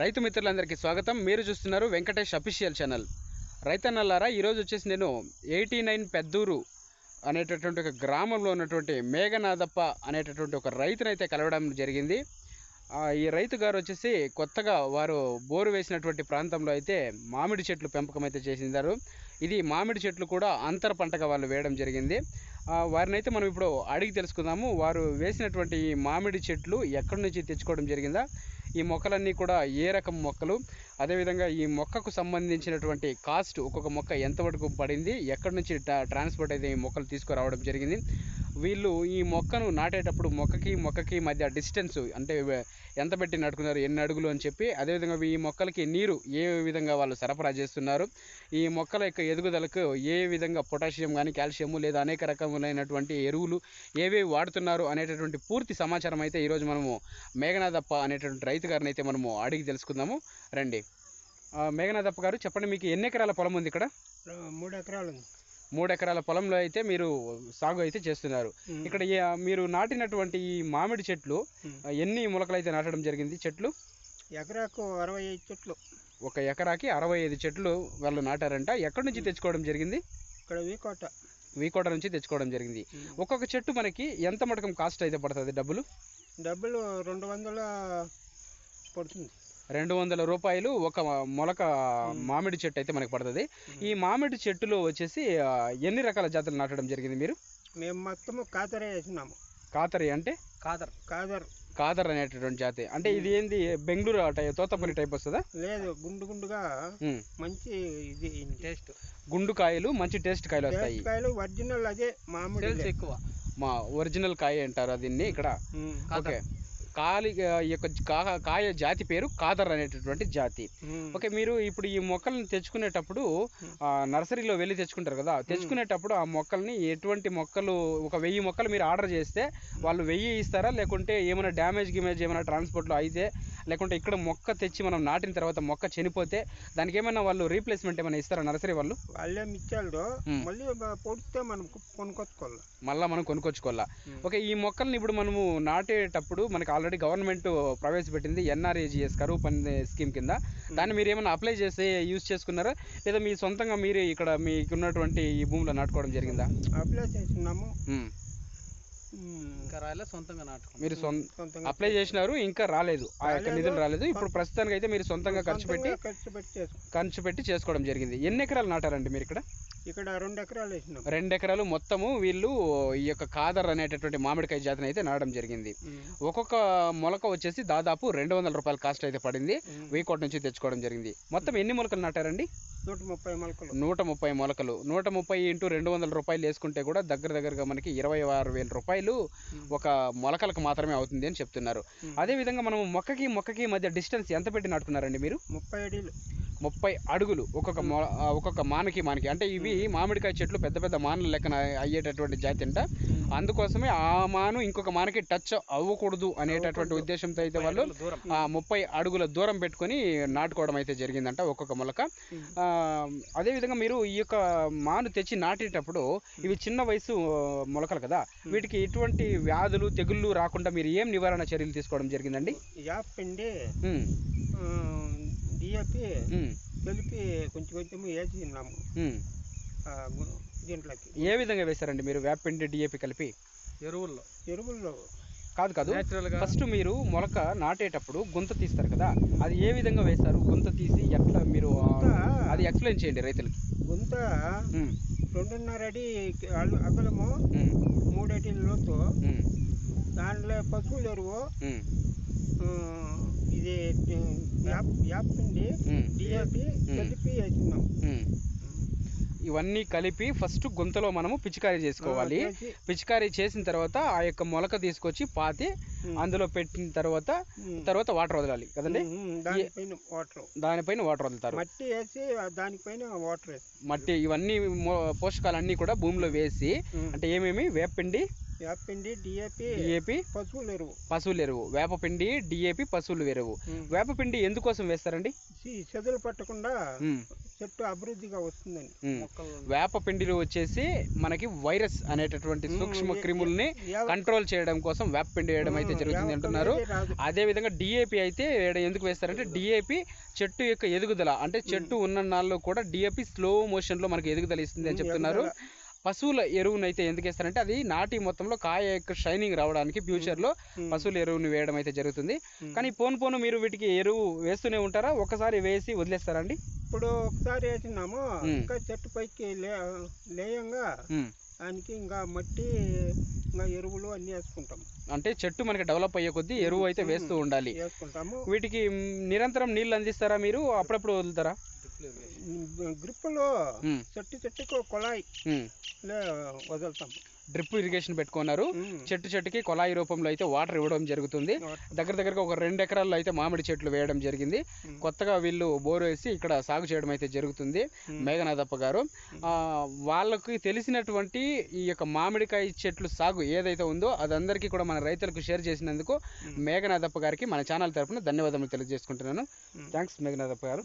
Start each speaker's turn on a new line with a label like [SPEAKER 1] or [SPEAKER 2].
[SPEAKER 1] రైతు మిత్రులందరికీ స్వాగతం. మీరు చూస్తున్నారు వెంకటేష్ అఫీషియల్ ఛానల్. రైతన్నలారా ఈరోజు వచ్చేసి నేను ఎయిటీ నైన్ పెద్దూరు అనేటటువంటి ఒక గ్రామంలో ఉన్నటువంటి మేఘనాథప్ప అనేటటువంటి ఒక రైతునైతే కలవడం జరిగింది. ఈ రైతు గారు వచ్చేసి కొత్తగా వారు బోరు వేసినటువంటి ప్రాంతంలో అయితే మామిడి చెట్లు పెంపకం అయితే చేసినారు ఇది మామిడి చెట్లు కూడా అంతర పంటగా వాళ్ళు వేయడం జరిగింది. వారిని అయితే మనం ఇప్పుడు అడిగి తెలుసుకుందాము. వారు వేసినటువంటి ఈ మామిడి చెట్లు ఎక్కడి నుంచి తెచ్చుకోవడం జరిగిందా? ఈ మొక్కలన్నీ కూడా ఏ రకం మొక్కలు? అదేవిధంగా ఈ మొక్కకు సంబంధించినటువంటి కాస్ట్ ఒక్కొక్క మొక్క ఎంతవరకు పడింది? ఎక్కడి నుంచి ట్రాన్స్పోర్ట్ అయితే ఈ మొక్కలు తీసుకురావడం జరిగింది? వీళ్ళు ఈ మొక్కను నాటేటప్పుడు మొక్కకి మొక్కకి మధ్య డిస్టెన్స్ అంటే ఎంత పెట్టి నాటుకున్నారు ఎన్ని అడుగులు అని చెప్పి అదేవిధంగా ఈ మొక్కలకి నీరు ఏ విధంగా వాళ్ళు సరఫరా చేస్తున్నారు ఈ మొక్కల యొక్క ఎదుగుదలకు ఏ విధంగా పొటాషియం కానీ కాల్షియము లేదా అనేక రకములైనటువంటి ఎరువులు ఏవేవి వాడుతున్నారు అనేటటువంటి పూర్తి సమాచారం అయితే ఈరోజు మనము మేఘనాథప్ప అనేటటువంటి రైతు గారిని అయితే మనము అడిగి తెలుసుకుందాము. రండి. మేఘనాథప్ప గారు చెప్పండి మీకు ఎన్ని ఎకరాల పొలం ఉంది ఇక్కడ?
[SPEAKER 2] మూడు ఎకరాలు ఉంది.
[SPEAKER 1] మూడు ఎకరాల పొలంలో అయితే మీరు సాగు అయితే చేస్తున్నారు. ఇక్కడ మీరు నాటినటువంటి ఈ మామిడి చెట్లు ఎన్ని మొలకలు అయితే నాటడం జరిగింది చెట్లు?
[SPEAKER 2] ఎకరాకు అరవై ఐదు చెట్లు.
[SPEAKER 1] ఒక ఎకరాకి అరవై ఐదు చెట్లు వాళ్ళు నాటారంట. ఎక్కడి నుంచి తెచ్చుకోవడం జరిగింది?
[SPEAKER 2] ఇక్కడ వీకోట.
[SPEAKER 1] వీకోట నుంచి తెచ్చుకోవడం జరిగింది. ఒక్కొక్క చెట్టు మనకి ఎంత మటకం కాస్ట్ అయితే పడుతుంది డబ్బులు?
[SPEAKER 2] డబ్బులు రెండు వందల పడుతుంది.
[SPEAKER 1] రెండు వందల రూపాయలు ఒక మొలక మామిడి చెట్టు అయితే మనకి పడుతుంది. ఈ మామిడి చెట్టులో వచ్చేసి ఎన్ని రకాల జాతులు నాటడం జరిగింది మీరు?
[SPEAKER 2] మేము మొత్తము కాతరే వేసినాము.
[SPEAKER 1] కాతరి అంటే?
[SPEAKER 2] కాదర్ కాదర్
[SPEAKER 1] కాదర్ అనేటటువంటి జాతి. అంటే ఇది ఏంది? బెంగళూరు టై తోతపల్లి టైప్ వస్తుందా?
[SPEAKER 2] లేదు గుండు గుండుగా. మంచి ఇది టేస్ట్.
[SPEAKER 1] గుండు కాయలు మంచి టేస్ట్ కాయలు వస్తాయి.
[SPEAKER 2] కాయలు ఒరిజినల్ అదే మామిడి
[SPEAKER 1] ఎక్కువ. మా ఒరిజినల్ కాయ అంటారు దీన్ని ఇక్కడ? ఓకే. కాలి ఈ యొక్క కాయ జాతి పేరు కాదర్ అనేటటువంటి జాతి. ఓకే మీరు ఇప్పుడు ఈ మొక్కల్ని తెచ్చుకునేటప్పుడు నర్సరీలో వెళ్ళి తెచ్చుకుంటారు కదా తెచ్చుకునేటప్పుడు ఆ మొక్కల్ని ఎటువంటి మొక్కలు ఒక వెయ్యి మొక్కలు మీరు ఆర్డర్ చేస్తే వాళ్ళు వెయ్యి ఇస్తారా? లేకుంటే ఏమైనా డ్యామేజ్ గిమేజ్ ఏమైనా ట్రాన్స్పోర్ట్లో అయితే లేకుంటే ఇక్కడ మొక్క తెచ్చి మనం నాటిన తర్వాత మొక్క చనిపోతే దానికి ఏమైనా వాళ్ళు రీప్లేస్మెంట్ ఏమైనా ఇస్తారా నర్సరీ వాళ్ళు?
[SPEAKER 2] వాళ్ళేం ఇచ్చాడు. మళ్ళీ పొడిస్తే మనం కొనుక్కొచ్చుకోవాలి.
[SPEAKER 1] మళ్ళీ మనం కొనుక్కొచ్చుకోవాలా. ఓకే ఈ మొక్కల్ని ఇప్పుడు మనము నాటేటప్పుడు మనకి ఆల్రెడీ గవర్నమెంట్ ప్రవేశపెట్టింది ఎన్ఆర్ఏజిఎస్ కరువు పని స్కీమ్ కింద. దాన్ని మీరు ఏమైనా అప్లై చేసి యూజ్ చేసుకున్నారా? లేదా మీ సొంతంగా మీరు ఇక్కడ మీకు ఉన్నటువంటి ఈ భూమిలో నాటుకోవడం జరిగిందా?
[SPEAKER 2] అప్లై చేస్తున్నాము
[SPEAKER 3] ఇంకా సొంతంగా
[SPEAKER 1] మీరు అప్లై చేసినారు ఇంకా రాలేదు. ఆ యొక్క. నిధులు రాలేదు. ఇప్పుడు ప్రస్తుతానికి అయితే మీరు సొంతంగా ఖర్చు పెట్టి
[SPEAKER 2] ఖర్చు పెట్టి
[SPEAKER 1] చేసుకోవడం జరిగింది. ఎన్ని ఎకరాలు నాటారండి మీరు ఇక్కడ?
[SPEAKER 2] ఇక్కడ రెండు ఎకరాలు వేసినాం.
[SPEAKER 1] రెండు ఎకరాలు మొత్తము వీళ్ళు ఈ యొక్క కాదర్ అనేటటువంటి మామిడికాయ జాతిని అయితే నాటడం జరిగింది. ఒక్కొక్క మొలక వచ్చేసి దాదాపు రెండు వందల రూపాయల కాస్ట్ అయితే పడింది. వీకోట్ నుంచి తెచ్చుకోవడం జరిగింది. మొత్తం ఎన్ని మొలకలు నాటారండి?
[SPEAKER 2] నూట ముప్పై మొలకలు.
[SPEAKER 1] నూట ముప్పై మొలకలు. నూట ముప్పై ఇంటూ రెండు వందల రూపాయలు వేసుకుంటే కూడా దగ్గర దగ్గరగా మనకి ఇరవై ఆరు వేల రూపాయలు ఒక మొలకలకు మాత్రమే అవుతుంది అని చెప్తున్నారు. అదేవిధంగా మనం మొక్కకి మొక్కకి మధ్య డిస్టెన్స్ ఎంత పెట్టి నాటుకున్నారండి మీరు?
[SPEAKER 2] ముప్పై అడీలు.
[SPEAKER 1] ముప్పై అడుగులు ఒక్కొక్క ఒక్కొక్క మానకి మానకి. అంటే ఇవి మామిడికాయ చెట్లు పెద్ద పెద్ద మానల లెక్కన అయ్యేటటువంటి జాతి అంట. అందుకోసమే ఆ మాను ఇంకొక మానకి టచ్ అవ్వకూడదు అనేటటువంటి ఉద్దేశంతో అయితే వాళ్ళు ముప్పై అడుగుల దూరం పెట్టుకొని నాటుకోవడం అయితే జరిగిందంట ఒక్కొక్క మొలక. అదేవిధంగా మీరు ఈ యొక్క మాను తెచ్చి నాటేటప్పుడు ఇవి చిన్న వయసు మొలకలు కదా వీటికి ఎటువంటి వ్యాధులు తెగుళ్ళు రాకుండా మీరు ఏం నివారణ చర్యలు తీసుకోవడం జరిగిందండి?
[SPEAKER 2] యాప్ పిండి
[SPEAKER 1] ఉమ్,
[SPEAKER 2] కలిపి కొంచెం కొంచెం వేసి గు- దీంట్లోకి.
[SPEAKER 1] ఏ విధంగా వేశారండి మీరు వేపిండి డిఏపి కలిపి?
[SPEAKER 3] ఎరువుల్లో.
[SPEAKER 2] ఎరువుల్లో.
[SPEAKER 1] కాదు కాదు. ఫస్ట్ మీరు మొలక నాటేటప్పుడు గుంత తీస్తారు కదా అది ఏ విధంగా వేశారు? గుంత తీసి ఎట్లా మీరు? అది ఎక్స్ప్లెయిన్ చేయండి రైతులకి.
[SPEAKER 2] గుంత రెండున్నర అడి అగలము
[SPEAKER 1] ఉమ్,
[SPEAKER 2] మూడు అడి లోతు దాంట్లో పశువుల ఎరువు. ఇది యాప్ యాప్ పిండి
[SPEAKER 1] ఉమ్,
[SPEAKER 2] డిఏపి కలిపి వేసినాం
[SPEAKER 1] ఉమ్. ఇవన్నీ కలిపి ఫస్ట్ గుంతలో మనము పిచికారీ చేసుకోవాలి. పిచికారీ చేసిన తర్వాత ఆ యొక్క మొలక తీసుకొచ్చి పాతి అందులో పెట్టిన తర్వాత తర్వాత వాటర్ వదలాలి కదండి?
[SPEAKER 2] దానిపైన వాటర్.
[SPEAKER 1] దానిపైన వాటర్ వదులుతారు.
[SPEAKER 2] మట్టి వేసి దానిపైన వాటర్
[SPEAKER 1] మట్టి ఇవన్నీ పోషకాలన్నీ కూడా భూమిలో వేసి అంటే ఏమేమి? వేపిండి
[SPEAKER 2] వేపపిండి డిఏపి
[SPEAKER 1] డిఏపి
[SPEAKER 2] పశువుల ఎరువు
[SPEAKER 1] పశువుల ఎరువు వేపపిండి డిఏపి పశువుల ఎరువు. వేపపిండి ఎందుకోసం వేస్తారండి?
[SPEAKER 2] చెదలు పట్టకుండా చెట్టు అభివృద్ధిగా.
[SPEAKER 3] మొక్కలు
[SPEAKER 1] వేపపిండిలో వచ్చేసి మనకి వైరస్ అనేటటువంటి సూక్ష్మ క్రిముల్ని కంట్రోల్ చేయడం కోసం వేపపిండి వేయడం అయితే జరుగుతుంది అంటున్నారు. అదే విధంగా డిఏపి అయితే వేయడం ఎందుకు వేస్తారంటే డిఏపి చెట్టు యొక్క ఎదుగుదల అంటే చెట్టు ఉన్న నాళ్ళు కూడా డిఏపి స్లో మోషన్లో మనకి ఎదుగుదల ఇస్తుంది అని చెప్తున్నారు. పశువుల ఎరువును అయితే ఎందుకు వేస్తారంటే అది నాటి మొత్తంలో కాయ యొక్క షైనింగ్ రావడానికి ఫ్యూచర్లో
[SPEAKER 2] ఉమ్,
[SPEAKER 1] పశువుల ఎరువుని వేయడం అయితే జరుగుతుంది. కానీ పోను పోను మీరు వీటికి ఎరువు వేస్తూనే ఉంటారా ఒకసారి వేసి వదిలేస్తారా అండి
[SPEAKER 2] ఇప్పుడు ఒకసారి వేసినాము. ఇంకా చెట్టు పైకి లే లేయంగా. దానికి ఇంకా మట్టి ఇంకా ఎరువులు అన్నీ వేసుకుంటాం.
[SPEAKER 1] అంటే చెట్టు మనకి డెవలప్ అయ్యే కొద్దీ ఎరువు అయితే వేస్తూ ఉండాలి.
[SPEAKER 2] వేసుకుంటాము.
[SPEAKER 1] వీటికి నిరంతరం నీళ్ళు అందిస్తారా మీరు? అప్పుడప్పుడు వదులుతారా?
[SPEAKER 2] గ్రిప్పులో చెట్టు చెట్టుకు కొలాయి
[SPEAKER 1] ఉమ్. డ్రిప్ ఇరిగేషన్ పెట్టుకున్నారు. చెట్టు చెట్టుకి కొలాయి రూపంలో అయితే వాటర్ ఇవ్వడం జరుగుతుంది దగ్గర దగ్గరగా ఒక రెండు ఎకరాల్లో అయితే మామిడి చెట్లు వేయడం జరిగింది. కొత్తగా వీళ్ళు బోర్ వేసి ఇక్కడ సాగు చేయడం అయితే జరుగుతుంది. మేఘనాథప్ప గారు వాళ్ళకి తెలిసినటువంటి ఈ యొక్క మామిడికాయ చెట్లు సాగు ఏదైతే ఉందో అది అందరికీ కూడా మన రైతులకు షేర్ చేసినందుకు. మేఘనాథప్ప గారికి మన ఛానల్ తరపున ధన్యవాదాలు తెలియజేసుకుంటున్నాను. థ్యాంక్స్ మేఘనాథప్ప గారు.